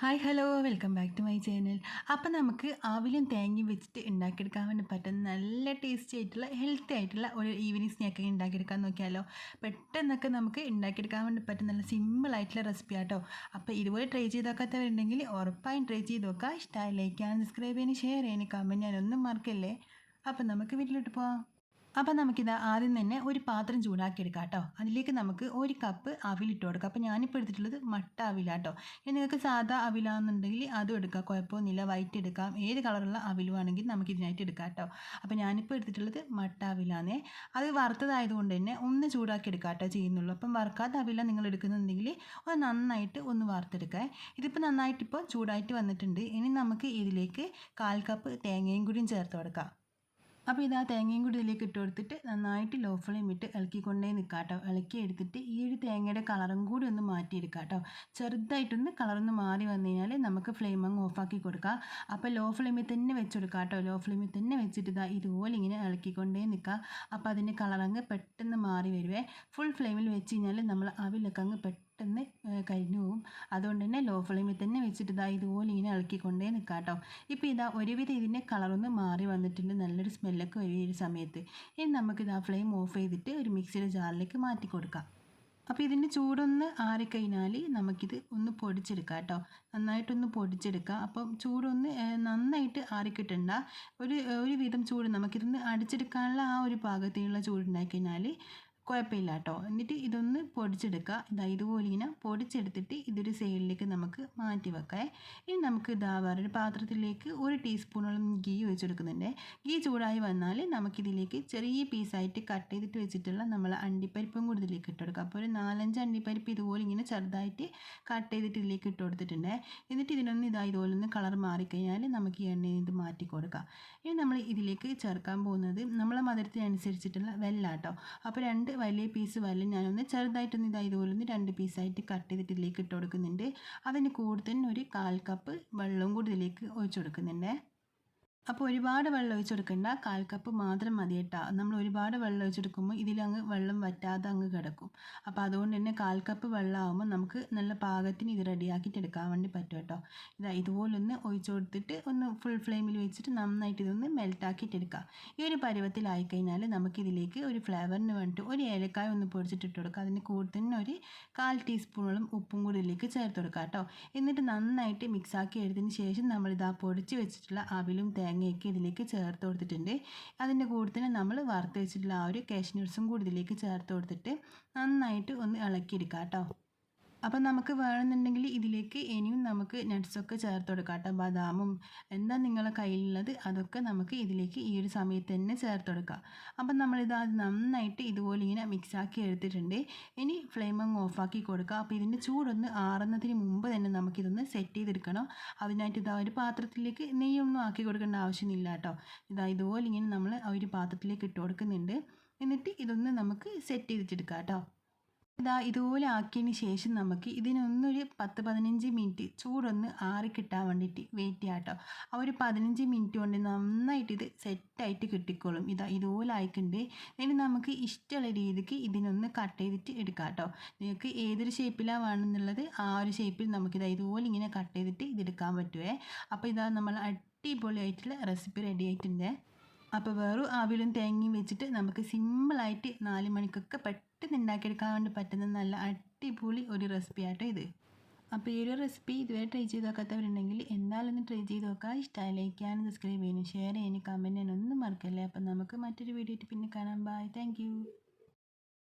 Hi hello welcome back to my channel അപ്പോൾ നമുക്ക് ആവിലും തേങ്ങയും വെച്ചിട്ട് ഉണ്ടാക്കിയെടുക്കാൻ വേണ്ടി പറ്റുന്ന നല്ല ടേസ്റ്റി ആയിട്ടുള്ള ഹെൽത്തി ആയിട്ടുള്ള ഒരു ഈവനിങ് സ്നാക്ക് ഉണ്ടാക്കിയെടുക്കാൻ നോക്കിയാലോ. പെട്ടെന്നൊക്കെ നമുക്ക് ഉണ്ടാക്കിയെടുക്കാൻ വേണ്ടി പറ്റുന്ന നല്ല സിമ്പിൾ ആയിട്ടുള്ള റെസിപ്പി ആട്ടോ. അപ്പോൾ ഇതുപോലെ ട്രൈ ചെയ്ത് നോക്കാത്തവരുണ്ടെങ്കിൽ ഉറപ്പായും ട്രൈ ചെയ്ത് നോക്കുക. ഇഷ്ടമായി ലൈക്ക് ചെയ്യാൻ സബ്സ്ക്രൈബ് ചെയ്യാൻ ഷെയർ ചെയ്യാൻ കമന്റ് ചെയ്യാനൊന്നും മറക്കല്ലേ. അപ്പോൾ നമുക്ക് വീട്ടിലോട്ട് പോവാം. അപ്പോൾ നമുക്കിത് ആദ്യം തന്നെ ഒരു പാത്രം ചൂടാക്കി എടുക്കാം കേട്ടോ അതിലേക്ക് നമുക്ക് ഒരു കപ്പ് അവിലിട്ട് കൊടുക്കാം. അപ്പോൾ ഞാനിപ്പോൾ എടുത്തിട്ടുള്ളത് മട്ട അവിലാട്ടോ. ഇനി നിങ്ങൾക്ക് സാധാ അവിലാണെന്നുണ്ടെങ്കിൽ അതും എടുക്കാം. കുഴപ്പമൊന്നുമില്ല. വൈറ്റ് എടുക്കാം. ഏത് കളറുള്ള അവിലുവാണെങ്കിൽ നമുക്ക് ഇതിനായിട്ട് എടുക്കാം കേട്ടോ അപ്പോൾ ഞാനിപ്പോൾ എടുത്തിട്ടുള്ളത് മട്ട അവിലാന്നേ. അത് വറുത്തതായതുകൊണ്ട് തന്നെ ഒന്ന് ചൂടാക്കി എടുക്കാം കേട്ടോ ചെയ്യുന്നുള്ളൂ. അപ്പം വറുക്കാത്ത അവില നിങ്ങൾ എടുക്കുന്നുണ്ടെങ്കിൽ ഒന്ന് നന്നായിട്ട് ഒന്ന് വറുത്തെടുക്കാം. ഇതിപ്പോൾ നന്നായിട്ട് ഇപ്പോൾ ചൂടായിട്ട് വന്നിട്ടുണ്ട്. ഇനി നമുക്ക് ഇതിലേക്ക് കാൽ കപ്പ് തേങ്ങയും കൂടിയും ചേർത്ത് കൊടുക്കാം. അപ്പോൾ ഇത് ആ തേങ്ങയും കൂടി ഇതിലേക്ക് ഇട്ട് കൊടുത്തിട്ട് നന്നായിട്ട് ലോ ഫ്ലെയിം ഇട്ട് ഇളക്കിക്കൊണ്ടേ നിൽക്കുക കേട്ടോ. ഇളക്കി എടുത്തിട്ട് ഈ ഒരു തേങ്ങയുടെ കളറും കൂടി ഒന്ന് മാറ്റിയെടുക്കുക കേട്ടോ. ചെറുതായിട്ടൊന്ന് കളറൊന്ന് മാറി വന്നു കഴിഞ്ഞാൽ നമുക്ക് ഫ്ലെയിം അങ്ങ് ഓഫാക്കി കൊടുക്കാം. അപ്പോൾ ലോ ഫ്ലെയിമിൽ തന്നെ വെച്ച് കേട്ടോ. ലോ ഫ്ലെയിമിൽ തന്നെ വെച്ചിട്ട് ഇതാ ഇതുപോലെ ഇങ്ങനെ ഇളക്കിക്കൊണ്ടേ നിൽക്കുക അപ്പോൾ അതിന്റെ കളറങ്ങ് പെട്ടെന്ന് മാറി വരുവേ. ഫുൾ ഫ്ലെയിമിൽ വെച്ച് കഴിഞ്ഞാൽ നമ്മൾ അവിലൊക്കെ അങ്ങ് പെട്ടെന്ന് പെട്ടെന്ന് കരിഞ്ഞു പോകും. അതുകൊണ്ട് തന്നെ ലോ ഫ്ലെയിമിൽ തന്നെ വെച്ചിട്ട് ഇതാ ഇതുപോലെ ഇങ്ങനെ ഇളക്കിക്കൊണ്ടേ നിൽക്കാം കേട്ടോ ഇപ്പോൾ ഇതാ ഒരുവിധം ഇതിന്റെ കളറൊന്ന് മാറി വന്നിട്ടുണ്ട്. നല്ലൊരു സ്മെല്ലൊക്കെ വരും ഈ ഒരു സമയത്ത്. ഇനി നമുക്കിത് ആ ഫ്ലെയിം ഓഫ് ചെയ്തിട്ട് ഒരു മിക്സിയുടെ ജാറിലേക്ക് മാറ്റി കൊടുക്കാം. അപ്പോൾ ഇതിന്റെ ചൂടൊന്ന് ആറിക്കഴിഞ്ഞാൽ നമുക്കിത് ഒന്ന് പൊടിച്ചെടുക്കാം കേട്ടോ നന്നായിട്ടൊന്ന് പൊടിച്ചെടുക്കാം. അപ്പം ചൂടൊന്ന് നന്നായിട്ട് ആറിക്കിട്ടണ്ട. ഒരു ഒരു വിധം ചൂട് നമുക്കിതൊന്ന് അടിച്ചെടുക്കാനുള്ള ആ ഒരു പാകത്തിനുള്ള ചൂടുണ്ടായി കഴിഞ്ഞാൽ കുഴപ്പമില്ല കേട്ടോ എന്നിട്ട് ഇതൊന്ന് പൊടിച്ചെടുക്കുക. ഇതാ ഇതുപോലെ ഇങ്ങനെ പൊടിച്ചെടുത്തിട്ട് ഇതൊരു സൈഡിലേക്ക് നമുക്ക് മാറ്റി വെക്കാം. ഇനി നമുക്ക് ഇതാ വേറൊരു പാത്രത്തിലേക്ക് ഒരു ടീസ്പൂണോളം ഗീ ഒഴിച്ചെടുക്കുന്നുണ്ട്. ഗീ ചൂടായി വന്നാൽ നമുക്കിതിലേക്ക് ചെറിയ പീസായിട്ട് കട്ട് ചെയ്തിട്ട് വെച്ചിട്ടുള്ള നമ്മൾ അണ്ടിപ്പരിപ്പും കൂടി ഇതിലേക്ക് ഇട്ട് കൊടുക്കുക. അപ്പോൾ ഒരു നാലഞ്ച് അണ്ടിപ്പരിപ്പ് ഇതുപോലെ ഇങ്ങനെ ചെറുതായിട്ട് കട്ട് ചെയ്തിട്ട് ഇതിലേക്ക് ഇട്ട് കൊടുത്തിട്ടുണ്ട്. എന്നിട്ട് ഇതിനൊന്ന് ഇതാ ഇതുപോലെ ഒന്ന് കളർ മാറിക്കഴിഞ്ഞാൽ നമുക്ക് ഈ എണ്ണയിൽ ഇത് മാറ്റി കൊടുക്കാം. ഇനി നമ്മൾ ഇതിലേക്ക് ചേർക്കാൻ പോകുന്നത് നമ്മളെ മധുരത്തിനനുസരിച്ചിട്ടുള്ള വെല്ലാട്ടോ. അപ്പോൾ രണ്ട് വലിയ പീസ് വല്ല ഞാനൊന്ന് ചെറുതായിട്ടൊന്ന് ഇതാ ഇതുപോലെ ഒന്ന് രണ്ട് പീസായിട്ട് കട്ട് ചെയ്തിട്ട് ഇതിലേക്ക് ഇട്ട് കൊടുക്കുന്നുണ്ട്. അതിന് കൂടുതൽ ഒരു കാൽ കപ്പ് വെള്ളവും കൂടി ഇതിലേക്ക് ഒഴിച്ചു കൊടുക്കുന്നുണ്ട്. അപ്പോൾ ഒരുപാട് വെള്ളം ഒഴിച്ചെടുക്കണ്ട കാൽ കപ്പ് മാത്രം മതി കേട്ടോ. നമ്മൾ ഒരുപാട് വെള്ളം ഒഴിച്ചെടുക്കുമ്പോൾ ഇതിലങ്ങ് വെള്ളം വറ്റാതെ അങ്ങ് കിടക്കും. അപ്പോൾ അതുകൊണ്ട് തന്നെ കാൽ കപ്പ് വെള്ളമാകുമ്പോൾ നമുക്ക് നല്ല പാകത്തിന് ഇത് റെഡിയാക്കിയിട്ട് എടുക്കാൻ വേണ്ടി പറ്റും കേട്ടോ. ഇതാ ഇതുപോലൊന്ന് ഒഴിച്ചു കൊടുത്തിട്ട് ഒന്ന് ഫുൾ ഫ്ലെയിമിൽ വെച്ചിട്ട് നന്നായിട്ട് ഇതൊന്ന് മെൽറ്റാക്കിയിട്ട് എടുക്കുക ഈ ഒരു പരുവത്തിലായി കഴിഞ്ഞാൽ നമുക്കിതിലേക്ക് ഒരു ഫ്ലേവറിന് വേണ്ടിയിട്ട് ഒരു ഏലക്കായ ഒന്ന് പൊടിച്ചിട്ട് കൊടുക്കുക അതിന് കൂടുതൽ ഒരു കാൽ ടീസ്പൂണോളം ഉപ്പും കൂടി ഇതിലേക്ക് ചേർത്ത് കൊടുക്കുക കേട്ടോ. എന്നിട്ട് നന്നായിട്ട് മിക്സാക്കി എടുത്തതിന് ശേഷം നമ്മളിതാ പൊടിച്ച് വെച്ചിട്ടുള്ള അവിലും തേങ്ങ തേങ്ങയൊക്കെ ഇതിലേക്ക് ചേർത്ത് കൊടുത്തിട്ടുണ്ട്. അതിന്റെ കൂടെ തന്നെ നമ്മൾ വറുത്ത് വെച്ചിട്ടുള്ള ആ ഒരു കാഷ്നട്ട്സും കൂടി ഇതിലേക്ക് ചേർത്ത് കൊടുത്തിട്ട് നന്നായിട്ട് ഒന്ന് ഇളക്കിയെടുക്കാം കേട്ടോ. അപ്പം നമുക്ക് വേണമെന്നുണ്ടെങ്കിൽ ഇതിലേക്ക് ഇനിയും നമുക്ക് നട്ട്സൊക്കെ ചേർത്ത് കൊടുക്കാം കേട്ടോ. ബദാമും എന്താ നിങ്ങളെ കയ്യിലുള്ളത് അതൊക്കെ നമുക്ക് ഇതിലേക്ക് ഈ ഒരു സമയത്ത് തന്നെ ചേർത്ത് കൊടുക്കാം. അപ്പം നമ്മളിത് അത് നന്നായിട്ട് ഇതുപോലെ ഇങ്ങനെ മിക്സാക്കി എടുത്തിട്ടുണ്ട്. ഇനി ഫ്ലെയിം അങ്ങ് ഓഫാക്കി കൊടുക്കുക അപ്പോൾ ഇതിന്റെ ചൂടൊന്ന് ആറുന്നതിന് മുമ്പ് തന്നെ നമുക്കിതൊന്ന് സെറ്റ് ചെയ്തെടുക്കണം. അതിനായിട്ട് ഇതാ ഒരു പാത്രത്തിലേക്ക് നെയ്യൊന്നും ആക്കി കൊടുക്കേണ്ട ആവശ്യമില്ല കേട്ടോ. ഇതാ ഇതുപോലെ ഇങ്ങനെ നമ്മൾ ഒരു പാത്രത്തിലേക്ക് ഇട്ട് കൊടുക്കുന്നുണ്ട്. എന്നിട്ട് ഇതൊന്ന് നമുക്ക് സെറ്റ് ചെയ്തിട്ടെടുക്കാം കേട്ടോ. ഇതാ ഇതുപോലെ ആക്കിയതിന് ശേഷം നമുക്ക് ഇതിനൊന്നൊരു പത്ത് പതിനഞ്ച് മിനിറ്റ് ചൂടൊന്ന് ആറി കിട്ടാൻ വേണ്ടിയിട്ട് വെയിറ്റ് ചെയ്യാം കേട്ടോ. ആ ഒരു പതിനഞ്ച് മിനിറ്റ് കൊണ്ട് നന്നായിട്ട് ഇത് സെറ്റായിട്ട് കിട്ടിക്കോളും. ഇതാ ഇതുപോലെ ആയിക്കുണ്ട് ഇനി നമുക്ക് ഇഷ്ടമുള്ള രീതിക്ക് ഇതിനൊന്ന് കട്ട് ചെയ്തിട്ട് എടുക്കാം കേട്ടോ. നിങ്ങൾക്ക് ഏതൊരു ഷേപ്പിലാണ് വേണമെന്നുള്ളത് ആ ഒരു ഷേപ്പിൽ നമുക്കിതാ ഇതുപോലെ ഇങ്ങനെ കട്ട് ചെയ്തിട്ട് ഇതെടുക്കാൻ പറ്റുമേ അപ്പോൾ ഇതാ നമ്മൾ അടിപൊളിയായിട്ടുള്ള റെസിപ്പി റെഡി ആയിട്ടുണ്ട്. അപ്പോൾ വേറും ആവിലും തേങ്ങയും വെച്ചിട്ട് നമുക്ക് സിമ്പിളായിട്ട് നാല് മണിക്കൊക്കെ പെട്ടെന്ന് ഉണ്ടാക്കിയെടുക്കാൻ വേണ്ടി പറ്റുന്ന നല്ല അടിപൊളി ഒരു റെസിപ്പി ആട്ടോ ഇത്. അപ്പോൾ ഈ ഒരു റെസിപ്പി ഇതുവരെ ട്രൈ ചെയ്ത് നോക്കാത്തവരുണ്ടെങ്കിൽ എന്തായാലും ഒന്ന് ട്രൈ ചെയ്ത് നോക്കുക ഇഷ്ടമായി ലൈക്ക് ചെയ്യാനും സബ്സ്ക്രൈബ് ചെയ്യാനും ഷെയർ ചെയ്യാനും കമന്റ് ചെയ്യാനും ഒന്നും മറക്കല്ലേ. അപ്പോൾ നമുക്ക് മറ്റൊരു വീഡിയോ പിന്നെ കാണാം. Bye thank